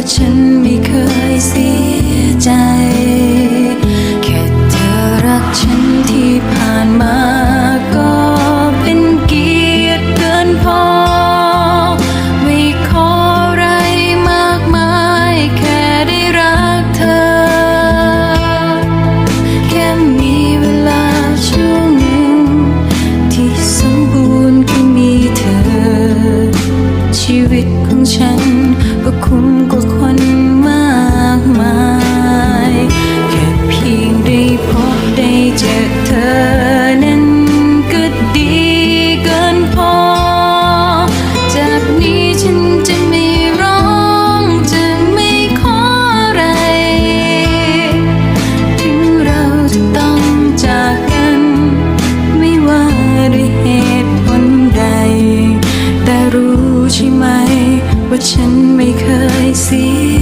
ว่าฉันไม่เคยเสียใจ แค่เธอรักฉันที่ผ่านมาก็เป็นเกียรติเกินพอ ไม่ขออะไรมากมาย แค่ได้รักเธอ แค่มีเวลาช่วงหนึ่ง ที่สมบูรณ์คือมีเธอ ชีวิตของฉัน ก็คุ้มกว่าคนมากมาย แค่เพียงได้พบได้เจอเธอนั้นก็ดีเกินพอ จากนี้ฉันจะไม่ร้องจะไม่ขออะไร ถึงเราจะต้องจากกัน ไม่ว่าด้วยเหตุผลใด แต่รู้ใช่ไหม ว่าฉันไม่เคยเสีย